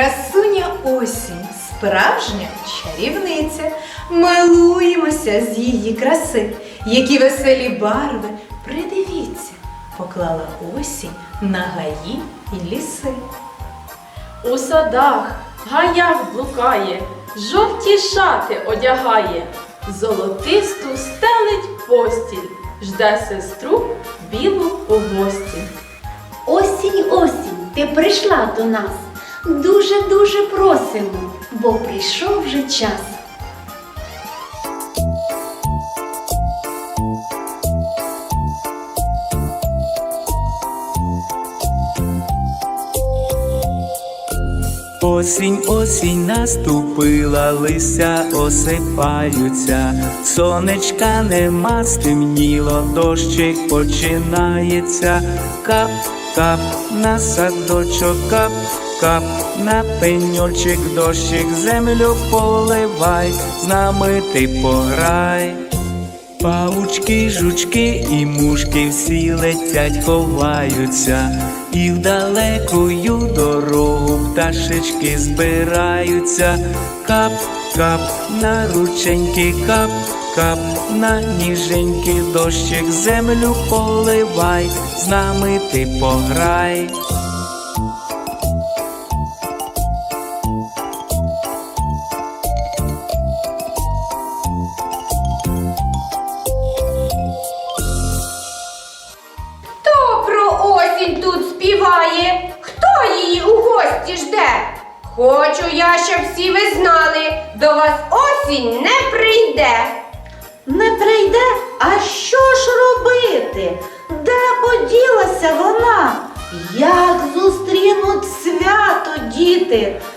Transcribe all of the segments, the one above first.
Красуня осінь, справжня чарівниця. Милуємося з її краси, які веселі барви. Придивіться, поклала осінь на гаї і ліси. У садах, гаях блукає, жовті шати одягає, золотисту стелить постіль, жде сестру білу у гості. Осінь, осінь, ти прийшла до нас. Дуже-дуже просимо, бо прийшов вже час. Осінь, осінь наступила, лися осипаються, сонечка нема стемніло, дощик починається, кап, кап на садочок, кап, кап на пеньочок, дощик, землю поливай, з нами ти пограй. Паучки, жучки і мушки всі летять, ховаються, і в далекую дорогу пташечки збираються, кап, кап на рученьки, кап, кап на ніженьки, дощик землю поливай, з нами ти пограй.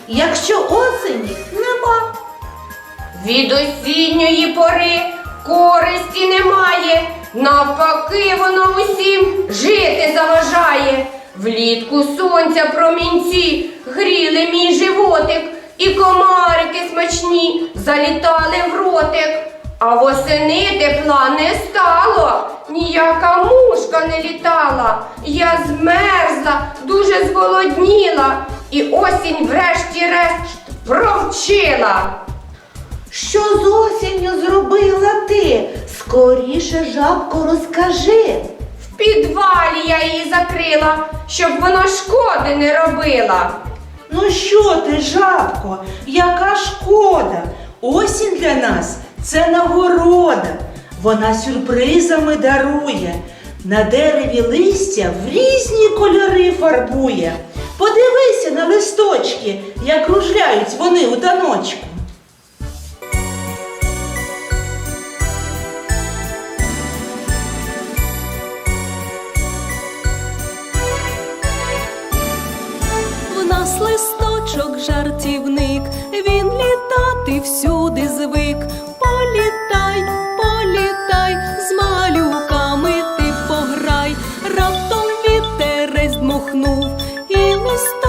Якщо осені нема? Від осінньої пори користі немає, навпаки, воно усім жити заважає. Влітку сонця промінці гріли мій животик, і комарики смачні залітали в ротик. А восени тепла не стало, ніяка мушка не літала. Я змерзла, дуже зголодніла, і осінь врешті-решт провчила. Що з осінню зробила ти? Скоріше, жабко, розкажи. В підвалі я її закрила, щоб вона шкоди не робила. Ну що ти, жабко, яка шкода? Осінь для нас це нагорода. Вона сюрпризами дарує. На дереві листя в різні кольори фарбує. Подивися на листочки, як кружляють вони у таночку. В нас листочок жартівник, він літати всюди звик. Політай, політай, з малюками ти пограй. Раптом вітерець дмухнув, і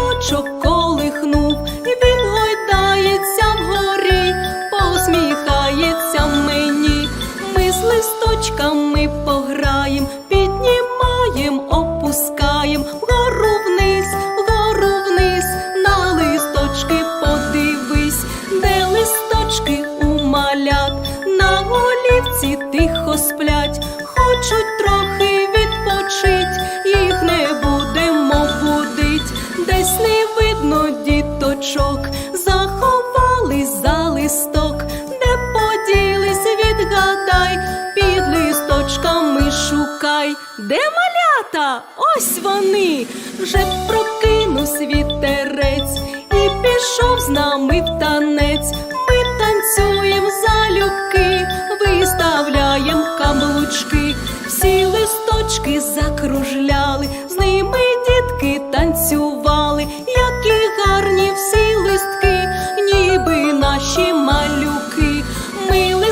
листочками шукай, де малята? Ось вони, вже прокинув вітерець і пішов з нами в танець. Ми танцюєм залюбки, виставляєм каблучки, всі листочки закружляли, з ними дітки танцювали, які гарні всі листки, ніби наші малюки.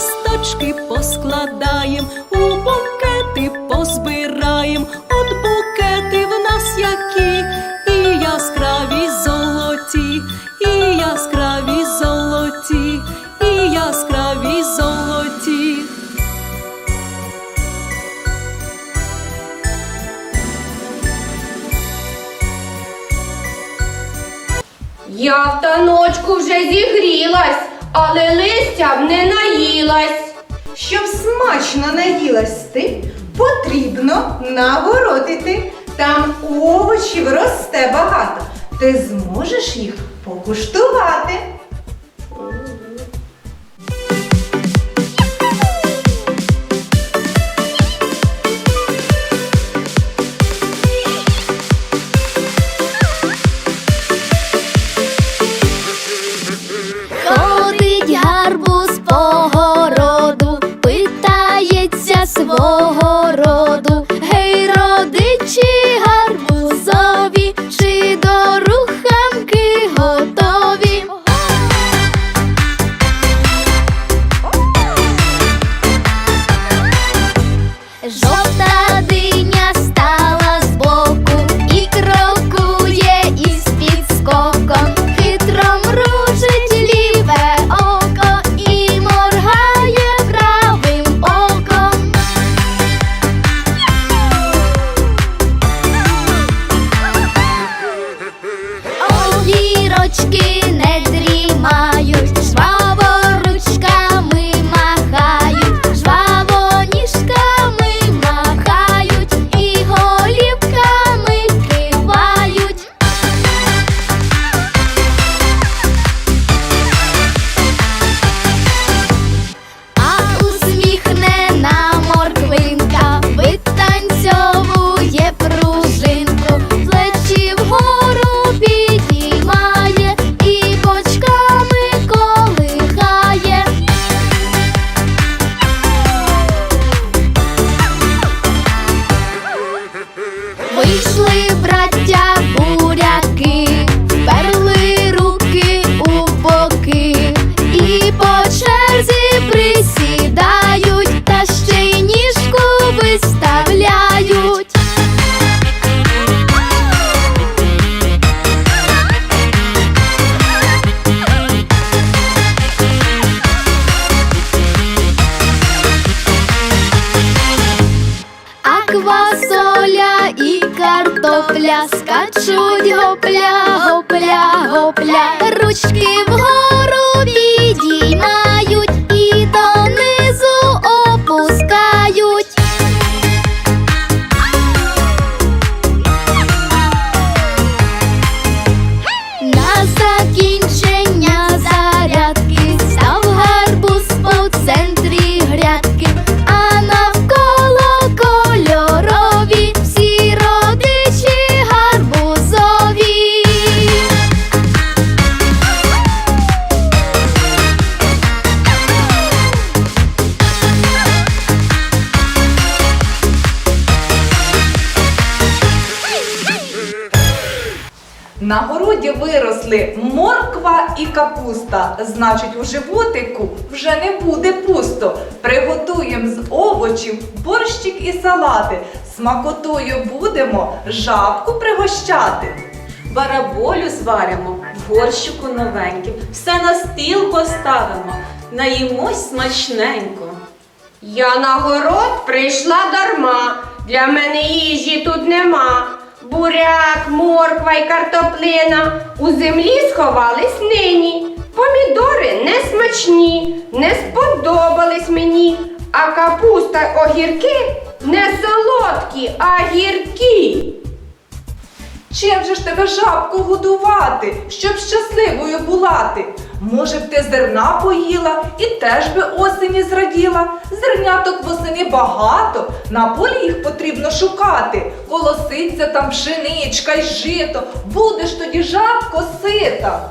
Листочки поскладаєм, у букети позбираєм, от букети в нас які, і яскраві золоті, і яскраві золоті, і яскраві золоті. Я в таночку вже зігрілась, але листям не наїлась. Щоб смачно наїлась ти, потрібно нагородити. Там овочів росте багато. Ти зможеш їх покуштувати. Огірочки не браття капуста. Значить, у животику вже не буде пусто. Приготуємо з овочів борщик і салати. Смакотою будемо жабку пригощати. Бараболю зваримо, в горщику новеньким, все на стіл поставимо, наїмось смачненько. Я на город прийшла дарма. Для мене їжі тут нема. Буряк, морква й картоплина у землі сховались нині. Помідори не смачні, не сподобались мені. А капуста огірки не солодкі, а гіркі. Чим же ж тебе жабку годувати, щоб щасливою була ти? Може б ти зерна поїла і теж би осені зраділа. Зерняток восени багато, на полі їх потрібно шукати. Колоситься там пшеничка й жито, будеш тоді жабко сита.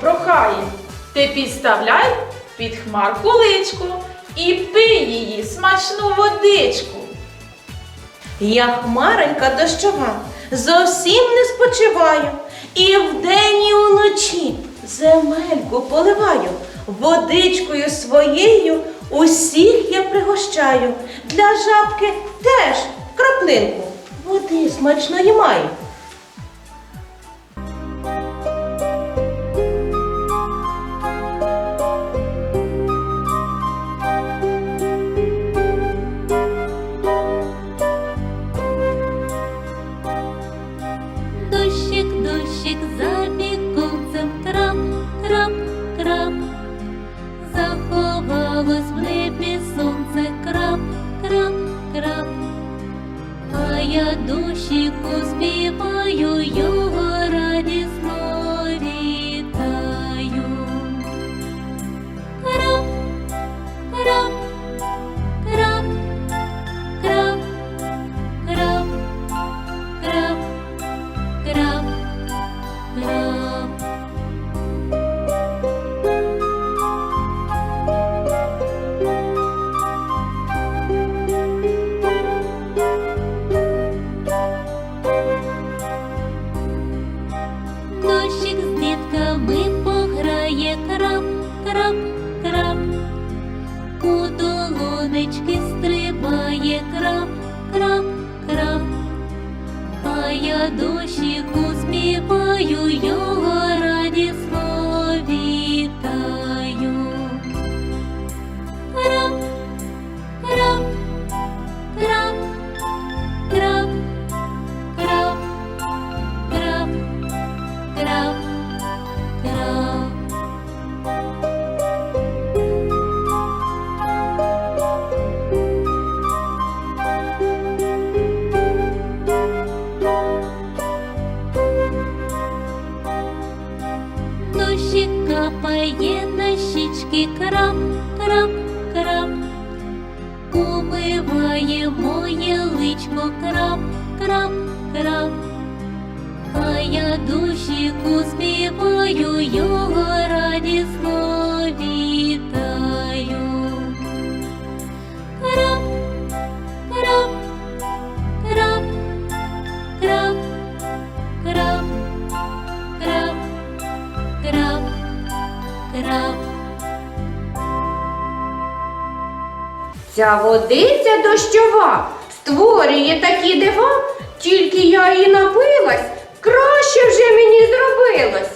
Попрохаємо. Ти підставляй під хмарку личку і пий її смачну водичку. Я хмаренька дощова, зовсім не спочиваю. І вдень, і вночі земельку поливаю, водичкою своєю усіх я пригощаю. Для жабки теж краплинку води смачної маю. Дощик, за щічки крап, крап, крап. Умиває моє личко крап, крап, крап. А я душі співаю, Ця водиця дощова створює такі дива, тільки я її напилась, краще вже мені зробилось.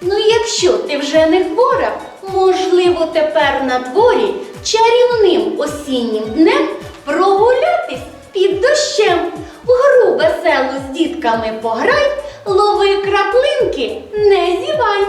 Ну, якщо ти вже не хвора, можливо, тепер на дворі чарівним осіннім днем прогулятись під дощем. В гру веселу з дітками пограй, лови краплинки, не зівай.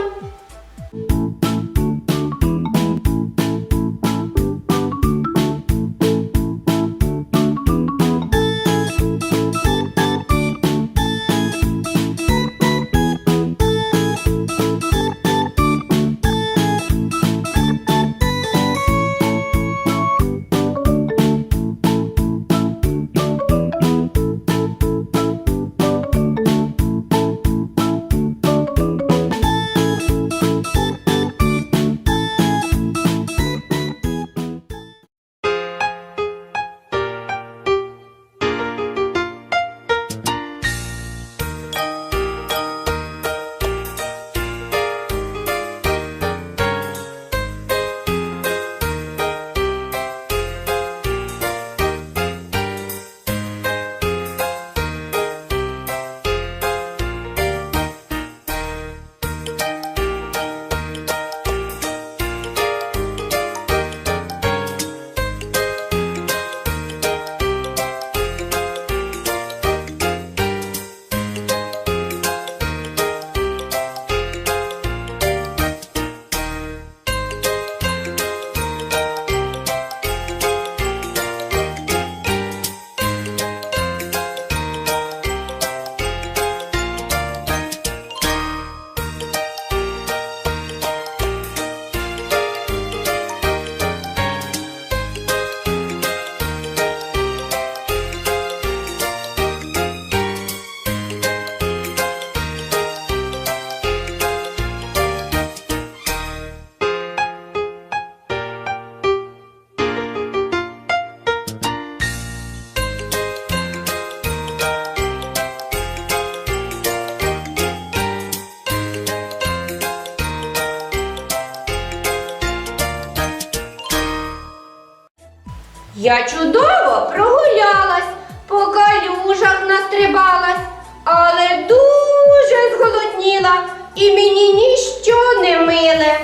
Чудово прогулялась, по калюжах настрибалась, але дуже зголодніла і мені ніщо не миле.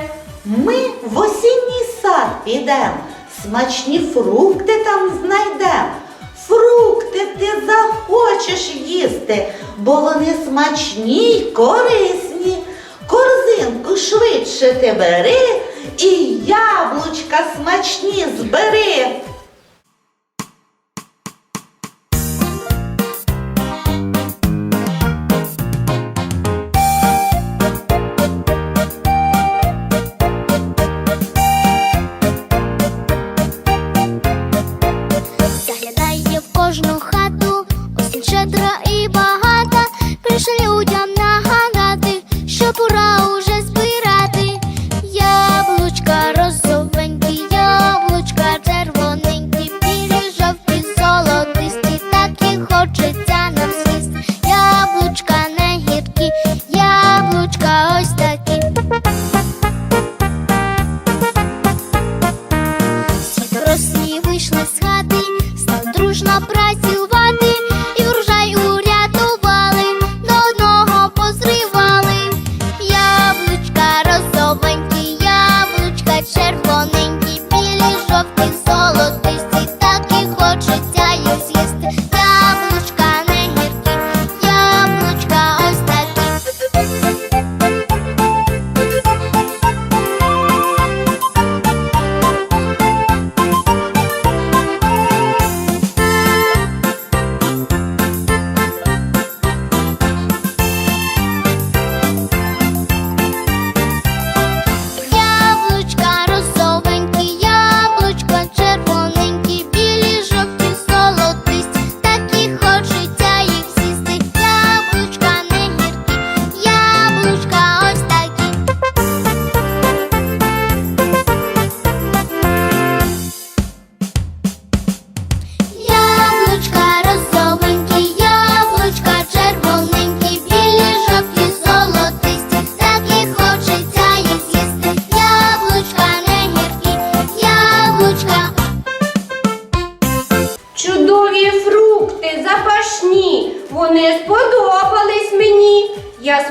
Ми в осінній сад підемо, смачні фрукти там знайдемо. Фрукти ти захочеш їсти, бо вони смачні й корисні. Корзинку швидше ти бери і яблучка смачні збери.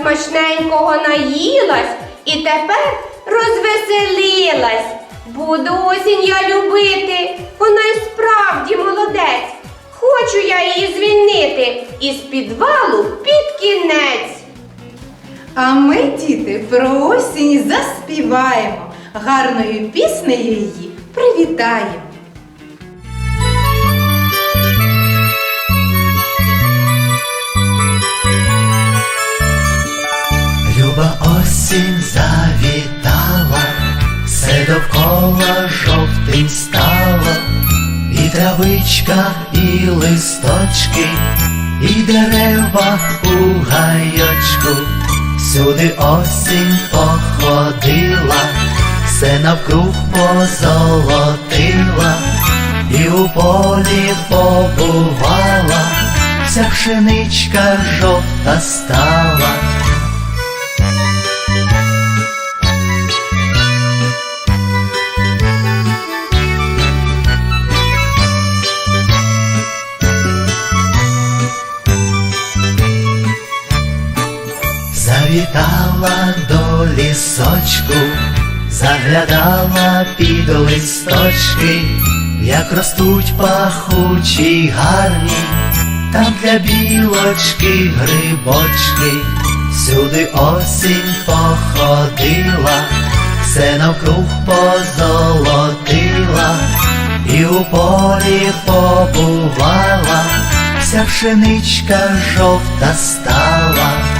Смачненького наїлась і тепер розвеселилась. Буду осінь я любити, вона й справді молодець. Хочу я її звільнити із підвалу під кінець. А ми, діти, про осінь заспіваємо, гарною піснею її привітаємо. Осінь завітала, все довкола жовтим стало, і травичка, і листочки, і дерева у гайочку, всюди осінь походила, все навкруг позолотила, і у полі побувала, вся пшеничка жовта стала. Завітала до лісочку, заглядала під листочки, як ростуть пахучі гарні, там для білочки грибочки, всюди осінь походила, все навкруг позолотила, і у полі побувала, вся пшеничка жовта стала.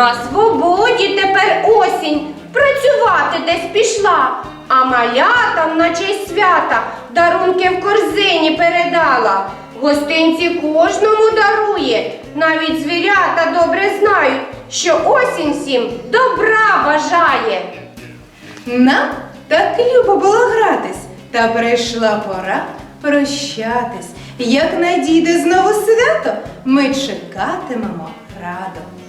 На свободі тепер осінь, працювати десь пішла, а малятам на честь свята дарунки в корзині передала. Гостинці кожному дарує, навіть звірята добре знають, що осінь всім добра бажає. Нам так любо було гратись, Та прийшла пора прощатись. Як надійде знову свято, ми чекатимемо радо.